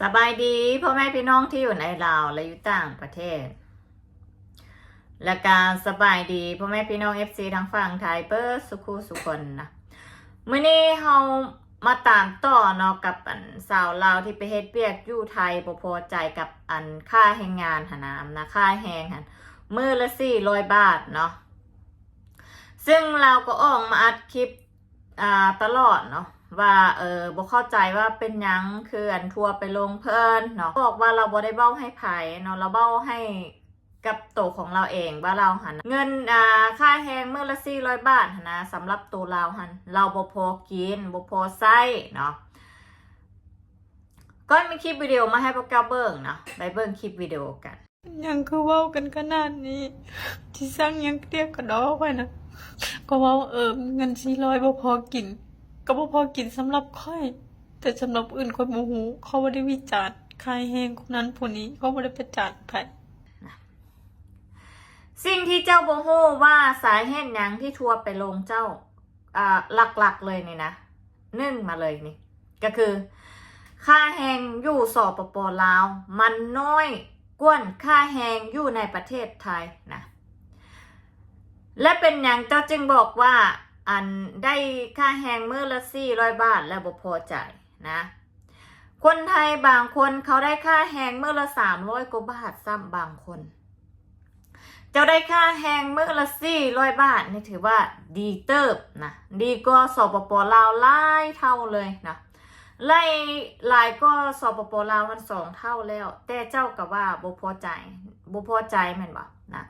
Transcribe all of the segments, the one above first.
สบายดีพ่อแม่พี่น้องที่อยู่ในลาวและอยู่ต่างประเทศ และการสบายดีพ่อแม่พี่น้อง FC ทั้งฝั่งไทยเปิดสุขุสุคนนะมื้อนี้เฮามาตามต่อเนาะกับอันสาวลาวที่ไปเฮ็ดเวียกอยู่ไทยบ่พอใจกับอันค่าแรงงานหนามนะค่าแรงหันมือละ400บาทเนาะซึ่งเราก็ออกมาอัดคลิปอ่าตลอดเนาะ ว่าเออบ่เข้าใจว่าเป็นยังคืออันทัวร์ไปลงเพิ่นเนาะบอกว่าเราบ่ได้เบ้าให้ไผเนาะเราเบ้าให้กับโตวของเราเองว่าเราหันเงินอ่าค่าแฮงเมื้อละ400บาทนะสำหรับตัวเราหันเราบ่พอกินบ่พอใช้เนาะก็มีคลิปวิดีโอมาให้พวกเจ้าเบิ่งเนาะไปเบิ่งคลิปวิดีโอกันยังคือเว้ากันขนาดนี้ ที่สร้างยังเรียกกระดอกไว้นะก็ว่าเออเงินสี่ร้อยบ่พอกิน ก็บ่พอกินสำหรับค่อย แต่สำหรับอื่นคนโมโหเขาบ่ได้วิจารณ์ใครแหงคนนั้นผู้นี้เขาบ่ได้ประจานไผสิ่งที่เจ้าบ่ฮู้ว่าสาเหตุหยังที่ทัวร์ไปลงเจ้าอ่าหลักๆเลยนี่นะนึ่งมาเลยนี่ ก็คือ ค่าแหงอยู่สปปลาว มันน้อยกว่าค่าแหงอยู่ในประเทศไทยนะ และเป็นอย่างเจ้าจึงบอกว่า อันได้ค่าแหงมื้อละ400บาทแล้วบ่พอใจนะ คนไทยบางคนเขาได้ค่าแหงมื้อละ300กว่าบาทซ้ำบางคน เจ้าได้ค่าแหงมื้อละ400บาทนี่ถือว่าดีเติบนะดีกว่าสปปลาวหลายเท่าเลยนะไล่หลายก็สปปลาวมันสองเท่าแล้ว แต่เจ้ากับว่าบ่พอใจบ่พอใจแม่นบ่นะ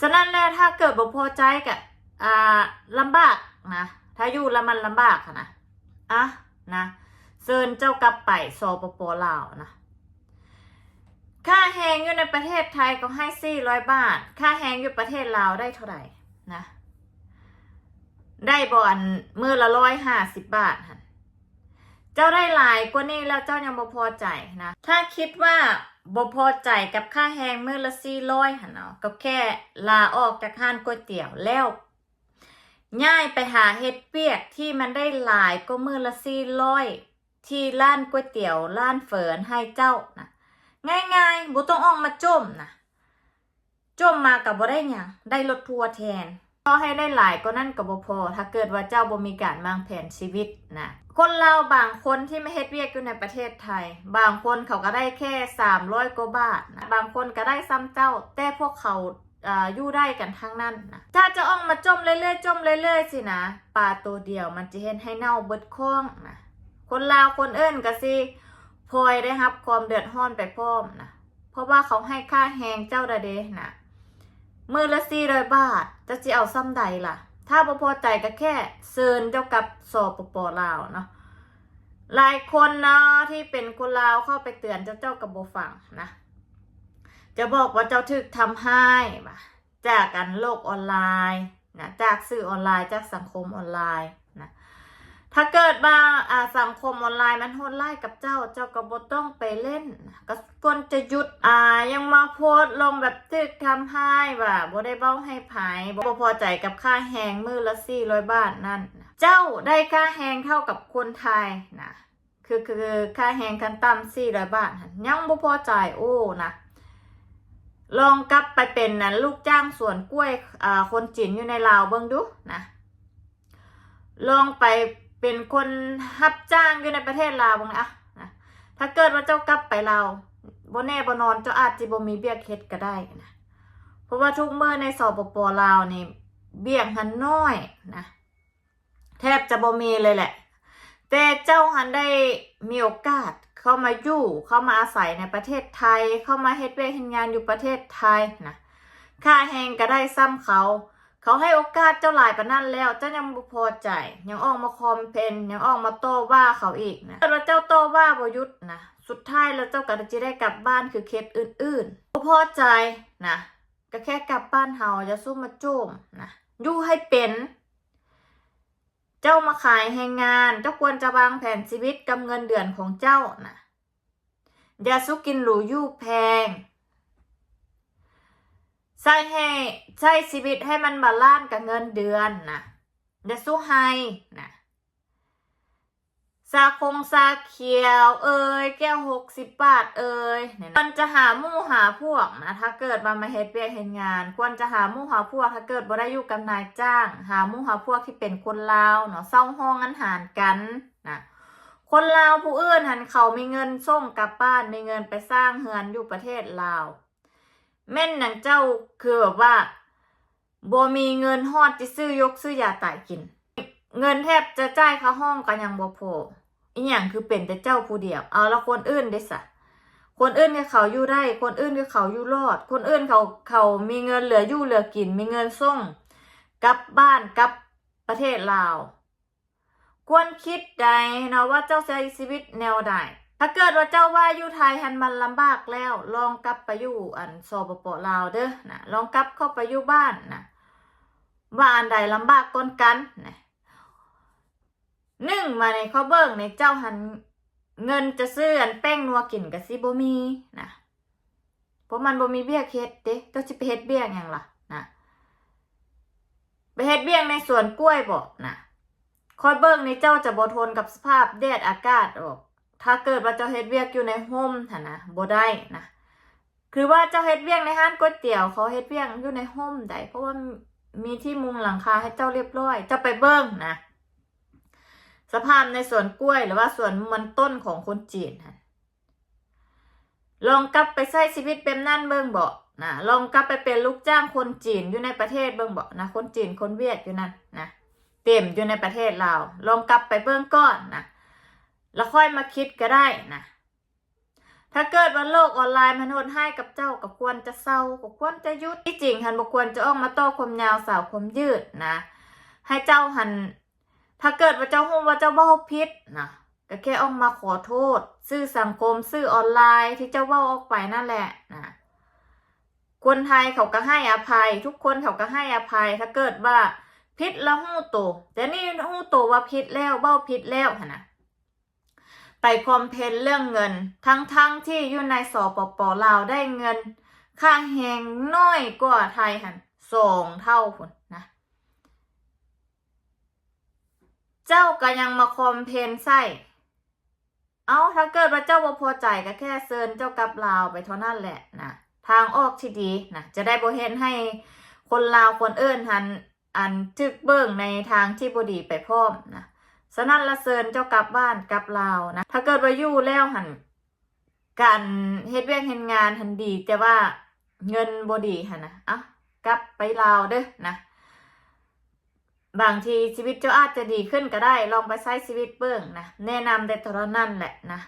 ฉะนั้นแล้วถ้าเกิดบ่พอใจกับ อ่าลำบากนะถ้าอยู่แล้วมันลำบากอะนะอะนะเชิญเจ้ากลับไปสปปลาวนะค่าแหงอยู่ในประเทศไทยก็ให้400บาท ค่าแหงอยู่ประเทศลาวได้เท่าไหร่นะ ได้บอนมือละร้อยห้าสิบบาทค่ะเจ้าได้หลายกว่านี้แล้วเจ้ายังบ่พอใจนะ ถ้าคิดว่าบ่พอใจกับค่าแหงมือละสี่ร้อยหันเนาะก็แค่ลาออกจากห้านก๋วยเตี๋ยวแล้ว ย้ายไปหาเฮ็ดเปียกที่มันได้หลายก็มือละสี่ร้อย ที่ร้านก๋วยเตี๋ยวร้านเฟินให้เจ้านะง่ายๆบ่ต้องออกมาจมนะจมมากับบ่ได้หยังได้รถทัวร์แทนพอให้ได้หลายก็นั่นก็บ่พอ ถ้าเกิดว่าเจ้าบ่มีการวางแผนชีวิตนะคนเราบางคนที่ไม่เฮ็ดเวียกอยู่ในประเทศไทย บางคนเขาก็ได้แค่ 300กว่าบาทนะบางคนก็ได้ซ้ำเจ้า แต่พวกเขา อยู่ได้กันทั้งนั้นนะถ้าจะออกมาจมเรื่อยๆจมเรื่อยๆสินะปลาตัวเดียวมันจะเห็นให้เน่าเบิดคล้องนะคนลาวคนเอิ้นก็สิพลอยได้ครับ ความเดือดร้อนไปพร้อมนะเพราะว่าเขาให้ค่าแหงเจ้าดาเดนะมือละสี่ร้อยบาทจะจะเอาซ้ำใดล่ะ ถ้าบ่พอใจก็แค่เซินเจ้ากับสอบปปลาวเนาะหลายคนเนาะที่เป็นคนลาวเข้าไปเตือนเจ้าเจ้ากับโบฟังนะ จะบอกว่าเจ้าถึกทำให้จากกันโลกออนไลน์นะจากสื่อออนไลน์จากสังคมออนไลน์นะถ้าเกิดมาอ่าสังคมออนไลน์มันโหดไล่กับเจ้าเจ้าก็บ่ต้องไปเล่นก็ควรจะหยุดอ่ายังมาโพสลงแบบตึกทำให้ว่าบ่ได้เบ้าให้ไผบ่พอใจกับค่าแหงมือละ400บาทนั่น เจ้าได้ค่าแหงเท่ากับคนไทยนะคือคือค่าแหงขั้นต่ำ400บาทหั่นยังบ่พอใจโอ้นะ ลองกลับไปเป็นนะลูกจ้างสวนกล้วยคนจีนอยู่ในลาวเบิ่งดูนะลองไปเป็นคนรับจ้างอยู่ในประเทศลาวบ้างนะถ้าเกิดว่าเจ้ากลับไปลาวบ่แน่บนอนเจ้าอาจจะบ่มีเบี้ยเฮ็ดก็ได้นะเพราะว่าทุกเมื่อในสปปลาวนี่เบี้ยหันน้อยนะแทบจะบ่มีเลยแหละ แต่เจ้าหันได้มีโอกาส เข้ามาอยู่เข้ามาอาศัยในประเทศไทย เข้ามาเฮ็ดเวียกเฮ็ดงานอยู่ประเทศไทยนะค่าแหงก็ได้ซ้ำเขา เขาให้โอกาสเจ้าหลายปนนั้นแล้ว เจ้ายังบ่พอใจ ยังออกมาคอมเพนยังออกมาโต้ว่าเขาอีกนะแต่ว่าเจ้าโต้ว่าบ่ยุดนะสุดท้ายแล้วเจ้าก็จะได้กลับบ้านคือเคสอื่นๆบ่พอใจนะก็แค่กลับบ้านเฮาอย่าสู้มาโจมนะอยู่ให้เป็นเจ้ามาขายแรงงาน เจ้าควรจะวางแผนชีวิตกับเงินเดือนของเจ้านะ ย่าสู้กินหรูอยู่แพง ใช้ให้ใช้ชีวิตให้มันบาลานซ์กับเงินเดือนนะอย่าสู้ไฮนะซาคงซาเขียว เอ้ยแก้วหกสิบบาท เอ้ยมันจะหาหมู่หาพวกนะถ้าเกิดมามาเฮ็ดเวียกเฮ็ดงาน ควรจะหาหมู่หาพวก ถ้าเกิดบ่ได้อยู่กับนายจ้าง หาหมู่หาพวกที่เป็นคนลาวเนาะเศร้าห้องอันหารกันนะ คนลาวผู้อื่นหันเขามีเงินส่งกลับบ้านมีเงินไปสร้างเฮือนอยู่ประเทศลาว แม่นหนังเจ้าคือแบบว่าบ่มีเงินฮอดจะซื้อยกซื้อยาตายกิน เงินแทบจะจ่ายค่าห้องก็ยังบ่พออีหยังคือเป็นแต่เจ้าผู้เดียว เอาล้วคนอื่นได้สะคนอื่นก็เขาอยู่ได้ คนอื่นก็เขาอยู่รอด คนอื่นเขาเขามีเงินเหลืออยู่เหลือกิน มีเงินส่งกลับบ้านกลับประเทศลาว ควรคิดใดเนาะว่าเจ้าใช้ชีวิตแนวใดถ้าเกิดว่าเจ้าว่าอยู่ไทยหันมันลำบากแล้ว ลองกลับไปอยู่อันสปปลาวเด้อนะลองกลับเข้าไปอยู่บ้านนะว่าอันใดลำบากก้นกันนะหนึ่งมาในข้อเบิ่งในเจ้าหันเงินจะซื้ออันแป้งนัวกินกับซิบ่มีนะเพราะมันบ่มีเบี้ยเฮ็ดเด้เจ้าสิไปเฮ็ดเบี้ยหยังล่ะนะไปเฮ็ดเบี้ยในสวนกล้วยบ่นะ คอยเบิ่งในเจ้าจะบ่ทนกับสภาพแดดอากาศออก ถ้าเกิดว่าเจ้าเฮ็ดเวียกอยู่ในห้มท่ะนะบ่ได้นะคือว่าเจ้าเฮ็ดเวียกในห้านก๋วยเตี๋ยวเขาเฮ็ดเวียกอยู่ในห้มได้เพราะว่ามีที่มุงหลังคาให้เจ้าเรียบร้อย เจ้าไปเบิ่งนะสภาพในสวนกล้วยหรือว่าสวนมันต้นของคนจีนนะลองกลับไปใช้ชีวิตเป็นนั่นเบิ่งบ่นะลองกลับไปเป็นลูกจ้างคนจีนอยู่ในประเทศเบิ่งบ่นะคนจีนคนเวียดอยู่นั่นนะ เต็มอยู่ในประเทศลาลองกลับไปเบิ่งก่อนนะแล้วค่อยมาคิดก็ได้นะถ้าเกิดว่าโลกออนไลน์มันโหดให้กับเจ้าก็ควรจะเศร้าก็ควรจะยุดที่จริงหันบ่ควรจะออกมาโต้ความยาวสาวความยืดนะ ให้เจ้าหัน ถ้าเกิดว่าเจ้าฮู้ว่าเจ้าเว้าผิดนะก็แค่ออกมาขอโทษ ซื่อสังคม ซื่อออนไลน์ที่เจ้าเว้าออกไปนั่นแหละนะคนไทยเขาก็ให้อภัย ทุกคนเขาก็ให้อภัย ถ้าเกิดว่า ผิดแล้วฮู้โต แต่นี่ฮู้โตว่าผิดแล้วเว้าผิดแล้วนะไปคอมเพนเรื่องเงิน ทั้งๆทที่อยู่ในสปปลาวได้เงิน ค่าแหงน้อยกว่าไทยหันสองเท่าพุ่นนะ เจ้าก็ยังมาคอมเพนใส่เอาถ้าเกิดว่าเจ้าบ่พอใจก็แค่เซิญเจ้ากลับลาวไปเท่านั้นแหละนะทางออกที่ดีนะจะได้บ่เห็นให้คนลาวคนเอิ้นหัน อันจึกเบิ่งในทางที่บดีไปพร้อมนะสนั่นละเซินเจ้ากลับบ้านกลับลาวนะถ้าเกิดว่าอยู่แล้วหันการเฮ็ดเวียกเฮ็ดงานหันดี แต่ว่าเงินบดีหันนะอะกลับไปลาวเด้อนะบางทีชีวิตเจ้าอาจจะดีขึ้นก็ได้ ลองไปใช้ชีวิตเบิ่งนะแนะนำแต่เท่านั้นแหละนะ